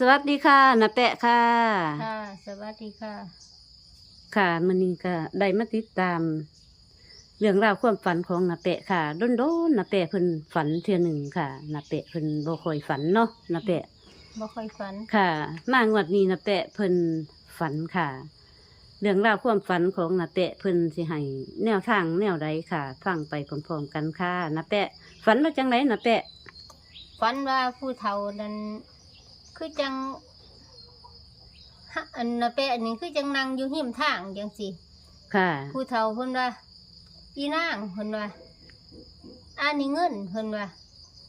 สวัสดีค่ะนาแปะค่ะ ค่ะ สวัสดีค่ะ ค่ะมันนี้ก็ได้มาติดตาม เรื่องราวความฝันของนาแปะค่ะโดนโดนๆนาแปะเพิ่นฝันเทื่อหนึ่งค่ะนาแปะเพิ่นบ่ค่อยฝันเนาะนาแปะบ่ค่อยฝันค่ะ มางวดนี้นาแปะเพิ่นฝันค่ะ เรื่องราวความฝันของนาแปะเพิ่นสิให้แนวทางแนวใดค่ะฟังไปพร้อมๆกันค่ะนาแปะฝันว่าจังไรนาแปะฝันว่าผู้เฒ่านั้น คือจังฮะอันน่ะแปะอันนี้คือจังนั่งอยู่หิมทางจังสิค่ะ ผู้เฒ่าเพิ่นว่าอีนางเพิ่นว่าอันนี้เงินเพิ่นว่า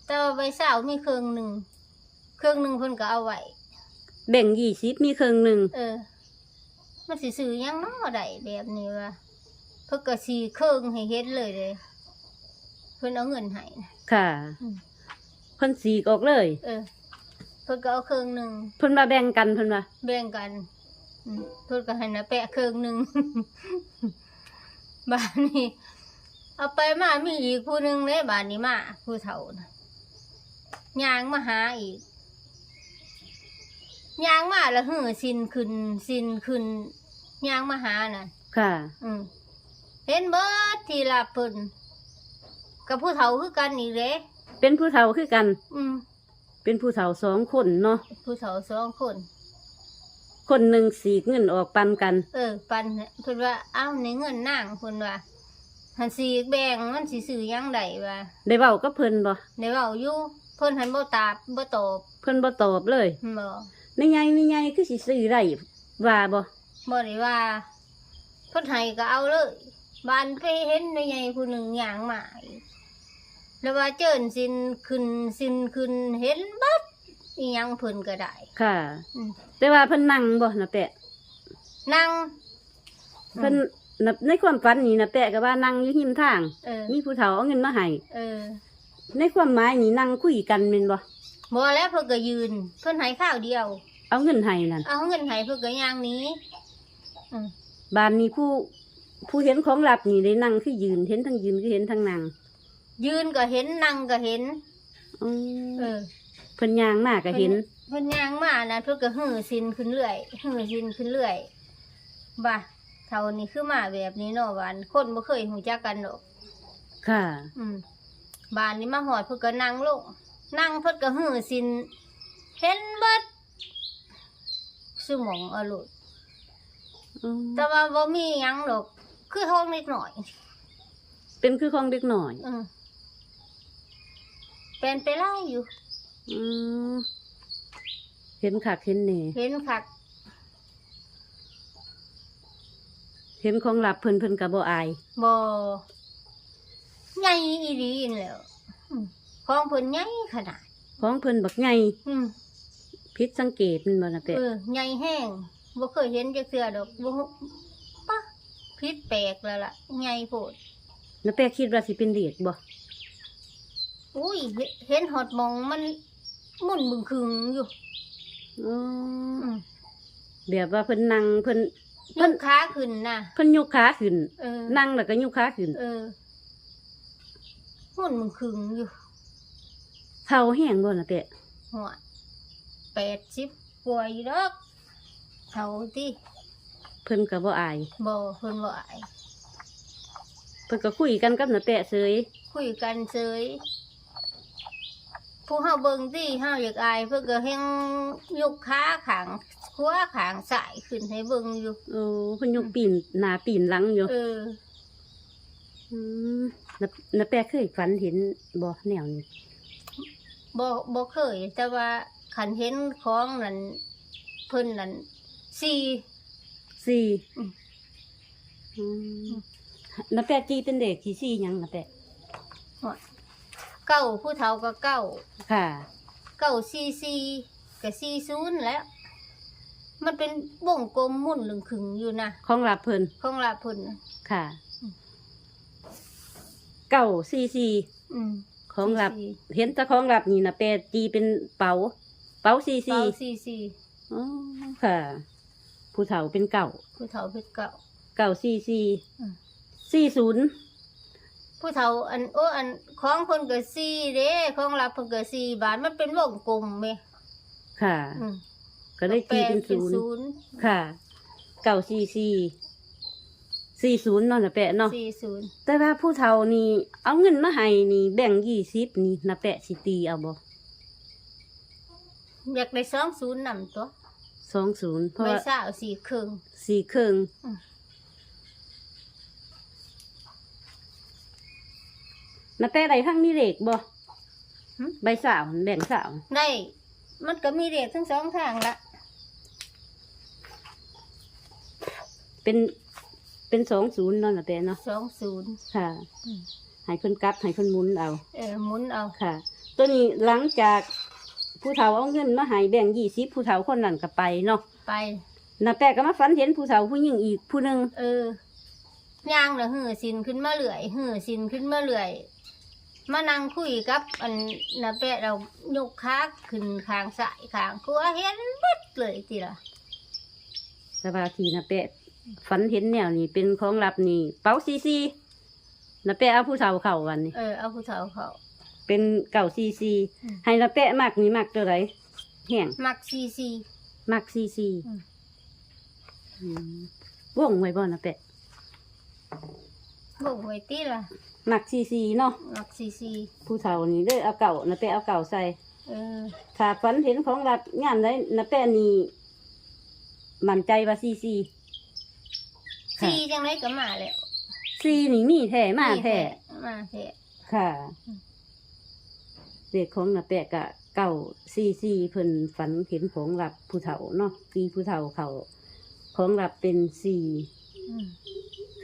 แต่ว่าใบสาวมีเครื่องหนึ่งเครื่องหนึ่งเพิ่นก็เอาไว้แบ่งยี่สิบมีครึ่งหนึ่งเออ มันสิซื้อหยังน้อได้แบบนี้ว่า เพิ่นก็สิเครื่องให้เฮ็ดเลยเลย เพิ่นเอาเงินให้นะค่ะอืม เพิ่นสีกออกเลย เออเพิ่นก็เอาเครื่องหนึ่งเพิ่นมาแบ่งกันเพิ่นว่าแบ่งกันอืมเพิ่นก็ให้นะแปะเครื่องหนึ่งบ้านนี้ เอาไปมามีอีกผู้หนึ่งเลยบ้านนี้มาผู้เฒ่านะยางมาหาอีกยางมาแล้วเหือสินขึ้นสินขึ้นยางมาหาน่ะ ค่ะ อืมเห็นเบิดที่ลาเพิ่นกับผู้เฒ่าคือกันอีกเด้เป็นผู้เฒ่าคือกัน อืม เป็นผู้เฒ่าสองคนเนาะผู้เฒ่าสองคน คนหนึ่งสีกเงินออกปันกัน เออ ปันเนี่ยเพิ่นว่าเอ้าในเงินนางเพิ่นว่าหันสีแบ่งมันสิซื้อหยังได้ว่าได้เว้ากับเพิ่นบ่ในเว้าอยู่เพิ่นหันบ่ตอบบ่ตอบเพิ่นบ่ตอบเลยบ่ในไงในไงคือสิซื้อได้ว่าบ่บ่ได้ว่าเพิ่นให้ก็เอาเลยบ้านไปเห็นในใหญ่ผู้หนึ่งย่างมาอีก แล้วว่าเจิ้นสินขึ้นสินขึ้นเห็นเบัดอีหยังเพิ่นก็ได้ค่ะ อืมแต่ว่าเพิ่นนั่งบ่นะแปะนั่งเพิ่นน่ะในความฝันนี่นะแปะก็ว่านั่งอยู่หิมทาง เออมีผู้เฒ่าเอาเงินมาให้เออในความหมายนี่นั่งคุยกันแม่นบ่บ่แล้วเพิ่นก็ยืน เพิ่นให้ข้าวเดียว เอาเงินให้นั่นเอาเงินให้เพิ่นก็ย่างหนี้อืมบ้านนี้ผู้ผู้เห็นของลับนี่ได้นั่งคือยืนเห็นทั้งยืนคือเห็นทั้งนั่ง ยืนก็เห็นนั่งก็เห็น อืมเออเพิ่นย่างมาก็เห็น เพิ่นย่างมานะเพิ่นก็หื้อสินขึ้นเรื่อยหื้อสินขึ้นเรื่อยบ่าเท่านี้คือมาแบบนี้เนาะหวานคนบ่เคยหูจักกันดอกค่ะ อืมบ้านนี้มาหอดเพิ่นก็นั่งลงนั่งเพิ่นก็หื้อสินเห็นเบิดสมองอรุณอืมแต่ว่าบ่มีหยังดอกคือห้องนิดหน่อย เป็นคือของเด็กหน่อยเออ เป็นไปไล่อยู่ อืมเห็นคักเห็นแหน่เห็นคักเห็นของลับเพิ่นเพิ่นก็บ่อาย บ่ใหญ่อีหลีนแหล้วอืมของเพิ่นใหญ่ขนาด ของเพิ่นบักใหญ่อืมผิดสังเกตแมันบ่นะแปะเออใหญ่แห้งบ่เคยเห็นจักเทื่อดอกบ่ฮู้ปะพิษแปลกแล้วล่ะใหญ่โพดนะแปะคิดว่าสิเป็นเด็กบ่ อุ้ยเห็นเห็นหอดหมองมันหมุนบึงคึงอยู่อ๋ออืมแบบว่าเพิ่นนั่งเพิ่นเพิ่นขาขึ้นน่ะ เพิ่นยกขาขึ้น เออนั่งแล้วก็ยกขาขึ้นเออหมุนบึงคึงอยู่เฒ่าแห้งบ่นะแปะหัวแปดสิบกว่าอยู่ดอกเท่าที่เพิ่นก็บ่อาย บ่เพิ่นบ่อายเพิ่นก็คุยกันกับนะแปะเสยคุยกันเฉย ผู้เฮาเบิ่งที่เฮาอยากอายเพิ่นก็แฮงยกขาขางขวาขางซ้ายขึ้นให้เบิ่งอยู่ โอ้เพิ่นยกปีนหน้าปีนหลังอยู่เอออืมนะนะแปะเคยฝันเห็นบ่แนวนี้บ่บ่เคย แต่ว่าคันเห็นของนั่นเพิ่นนั่นสี่สี่อืมอืมนะแปะจีเป็นเด็กที่สี่หยังนะแปะ เก้าผู้เฒ่าก็เก้าค่ะ เก้าสี่สี่ก็สี่ศูนย์แล้ว มันเป็นวงกลมหมุนลึงขึงอยู่นะของรับเพิ่นของลาเพิ่นน่ะค่ะอืมเก้าสี่สี่อืมของรับสี่เห็นแต่ของรับนี่นะแปะจีเป็นเป๋า เป๋าสี่สี่สี่เก้าสี่สี่อ๋อค่ะ ผู้เฒ่าเป็นเก่าผู้เฒ่าเป็นเก้า เก่าสี่สี่อืม สี่ศูนย์ ผู้เฒ่าอันโอ้อันของเพิ่นก็สี่เด้ของรับเพิ่นก็สี่บาทมันเป็นวงกลมแม่ค่ะ อืมก็เลยตีเป็นศูนย์ศูนย์ค่ะเก่าสี่สี่สี่ศูนย์เนาะนะแปะเนาะสี่ศูนย์แต่ว่าผู้เฒ่านี่เอาเงินมาให้นี่แบ่งยี่สิบนี่นะแปะสิตีเอาบ่อยากได้สองศูนย์นำตัวสองศูนย์เพราะใบว่าสาวสี่ครึ่งสี่เครื่องอืม นะแปะใดทั้งมีเลขบ่หึ ใบสาวแบ่งสาวได้ มันก็มีเด็กทั้งสองทางละเป็นเป็นสองศูนย์เนาะนะแปะเนาะสองศูนย์ ค่ะอืม ให้เพิ่นกลับให้เพิ่นหมุนเอา เออหมุนเอาค่ะ ตัวนี้หลังจากผู้เฒ่าเอาเงินมาให้แบ่งยี่สิบผู้เฒ่าคนนั้นก็ไปเนาะไป นาแปะก็มาฝันเห็นผู้เฒ่าผู้หญิงอีกผู้หนึ่งเออย่างน่ะหือสินขึ้นมาเรื่อยหือสินขึ้นมาเรื่อย มานั่งคุยกับ อันน่ะแปะเรายกขาขึ้นข้างซ้ายข้างขวาเห็นเบิดเลยทีละสบาทีนาแปะฝันเห็นแนวนี้เป็นของลับนี่เป๋าซีซีนาแปะเอาผู้เฒ่าเข้าวันนี้เออเอาผู้เฒ่าเขาเป็นเก่าซีซีอืมให้นาแปะมากนี่มากตัวไรแห้งมักซีซีมากซีซีอืมอืมวงไว้บ่นาแปะบอกไว้ตีละ มักซีซีเนาะมักซีซีผู้เฒ่านี่เลยเอาเก่านาแปะเอาเก่าใส่เออถ้าฝันเห็นของลับงานได้นาแปะนี่มั่นใจว่าซีซีค่ะซีจังไรก็มาแล้วซีนี่มีแท้มาแท้มาแท้ค่ะอืมเด็กของนาแปะกะเก่าซีซีเพิ่นฝันเห็นของหลับผู้เฒ่าเนาะปีผู้เฒ่าเขาของหลับเป็นซีอืม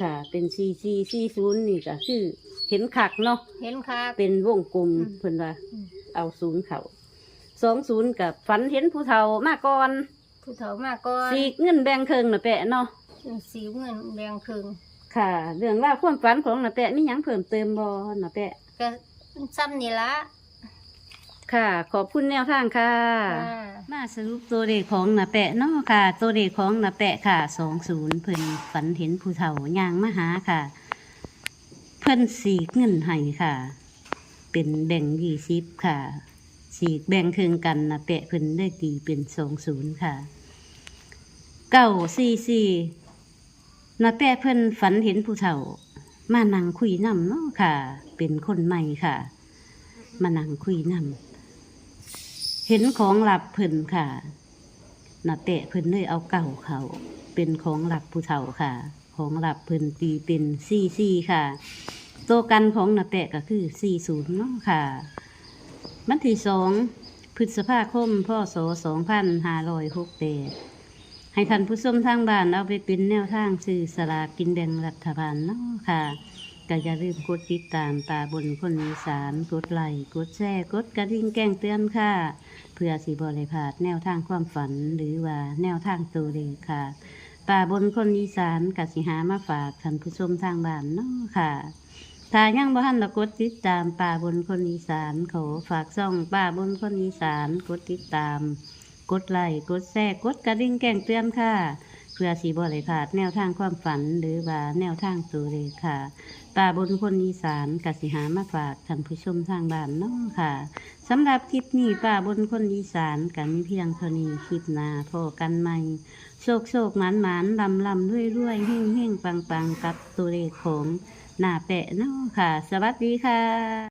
ค่ะ เป็นซีซีซีศูนย์นี่ก็คือเห็นคักเนาะเห็นค่ะ เป็นวงกลมอืมเพิ่นว่า อืม เอาศูนย์เขาสองศูนย์กับฝันเห็นผู้เฒ่ามาก่อนผู้เฒ่ามาก่อนสีเงินแบ่งเคิงนาแปะเนาะสีเงินแดงครึ่งค่ะ เรื่องราวความฝันของนาแปะมีหยังเพิ่มเติมบ่นาแปะก็ซ้ำนี่ละ ค่ะ ขอบคุณแนวทางค่ะอ่ามาสรุปตัวเลขของนาแปะเนาะค่ะ ตัวเลขของนาแปะค่ะสองศูนย์เพิ่นฝันเห็นผู้เฒ่าย่างมาหาค่ะ เพิ่นสีกเงินให้ค่ะ เป็นแบ่งยี่สิบค่ะ สีกแบ่งครึ่งกันนาแปะเพิ่นได้ตีเป็นสองศูนย์ค่ะเก้าสี่สี่นาแปะเพิ่นฝันเห็นผู้เฒ่า มานั่งคุยนำเนาะค่ะ เป็นคนใหม่ค่ะ มานั่งคุยนำ เห็นของหลับเพิ่นค่ะนาเตะเพิ่นเลยเอาเก่าเขาเป็นของหลับผู้เฒ่าค่ะ ของหลับเพิ่นตีเป็นซี่ซี่ค่ะตัวกันของนาเตะก็คือสี่ศูนย์เนาะค่ะวันที่สองพฤษภาคมพศสสองพันห้าร้อยหกเดให้ท่านผู้ชมทางบ้านเอาไปเป็นแนวทางซื้อสลากกินแบ่งรัฐบาลเนาะค่ะ ก็อย่าลืมกดติดตามตาบนคนอีสานกดไลค์กดแชร์กดกระดิ่งแจ้งเตือนค่ะ เพื่อสิบริพลาดแนวทางความฝันหรือว่าแนวทางตัวเลขค่ะป่าบนคนอีสานกสิหามาฝากท่านผู้ชมทางบ้านเนาะค่ะถ้ายังบ่ทันละกดติดตามป่าบนคนอีสานขอฝากซ่องป่าบนคนอีสานกดติดตาม กดไลค์กดแชร์กดกระดิ่งแจ้งเตือนค่ะ เพื่อสีบริพลาดแนวทางความฝันหรือว่าแนวทางตัวเลขค่ะป่าบนคนอีสานกสิหามาฝากท่านผู้ชมทางบ้านเน้องค่ะสำหรับคลิปนี้ป่าบนคนอีสานกันมีเพียงเท่านี้คลิปหน้าพอกันใหม่โชคโชคหมานหมานลำลำด้วยด้วยเฮ่งเฮ่งปังปังกับตัวเลขของหน้าแปะเน้องค่ะ สวัสดีค่ะ